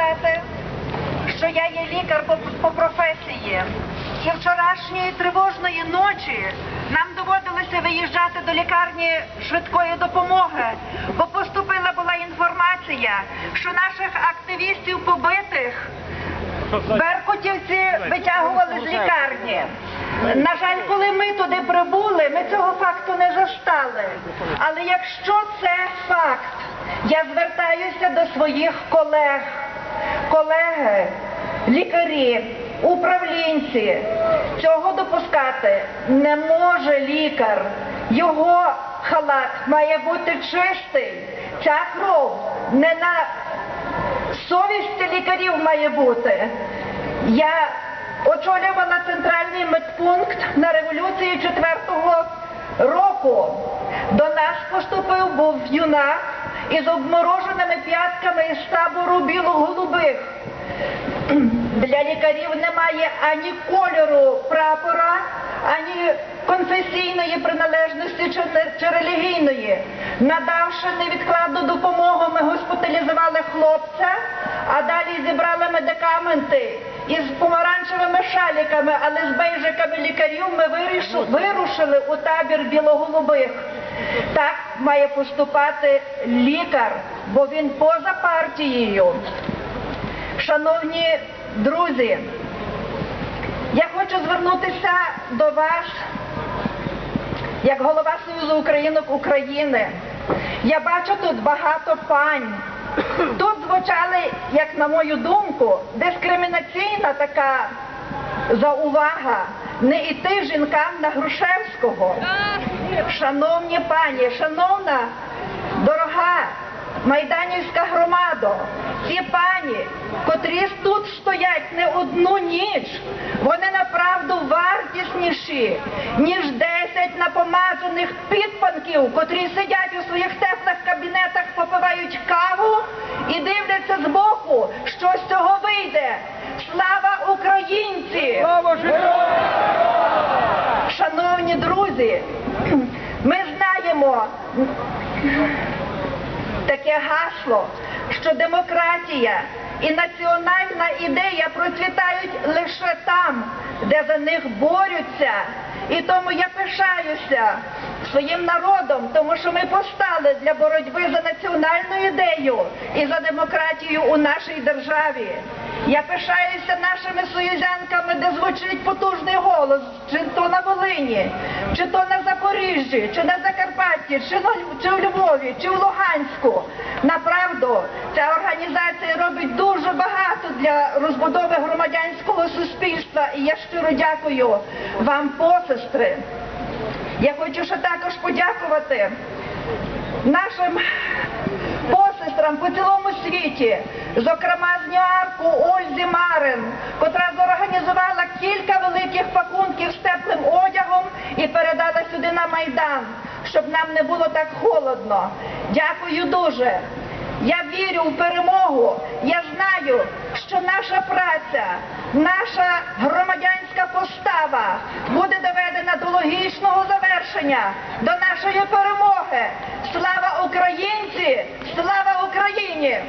сказати, що я є лікар по, по професії. І вчорашньої тривожної ночі нам доводилося виїжджати до лікарні швидкої допомоги, бо поступила була інформація, що наших активістів побитих беркутівці витягували з лікарні. На жаль, коли ми туди прибули, ми цього факту не застали. Але якщо це факт, я звертаюся до своїх колег, колеги, лікарі, управлінці. Цього допускати не може лікар. Його халат має бути чистий. Ця кров не на совісті лікарів має бути. Я очолювала центральний медпункт на революції 4-го року. До нас поступив був юнак із обмороженими п'ятками із табору білоголубих. Для лікарів немає ані кольору прапора, ані конфесійної приналежності чи, чи релігійної. Надавши невідкладну допомогу, ми госпіталізували хлопця, а далі зібрали медикаменти із помаранчевими шаліками, але з бейжиками лікарів ми вирушили у табір білоголубих. Має поступати лікар, бо він поза партією. Шановні друзі, я хочу звернутися до вас як голова Союзу Українок України. Я бачу тут багато пань. Тут звучали, як на мою думку, дискримінаційна така заувага не йти жінкам на Грушевського. Шановні пані, шановна, дорога майданівська громада, ці пані, котрі тут стоять не одну ніч, вони направду вартісніші, ніж 10 напомажених підпанків, котрі сидять у своїх теплих кабінетах, попивають каву і дивляться збоку, що з цього вийде. Слава українці! Шановні друзі, таке гасло, що демократія і національна ідея процвітають лише там, де за них борються. І тому я пишаюся своїм народом, тому що ми постали для боротьби за національну ідею і за демократію у нашій державі. Я пишаюся нашими союзянками, де звучить потужний голос, чи то на Волині, чи то на Запоріжжі, чи на Закарпатті, чи, чи в Львові, чи в Луганську. Направду, ця організація робить дуже багато для розбудови громадянського суспільства. І я щиро дякую вам, посестри. Я хочу ще також подякувати нашим посестрам по цілому світі, зокрема з Нью-Йорку Ользі Марин, котра зорганізувала кілька великих пакунків на Майдан, щоб нам не було так холодно. Дякую дуже. Я вірю в перемогу. Я знаю, що наша праця, наша громадянська постава буде доведена до логічного завершення, до нашої перемоги. Слава українці! Слава Україні!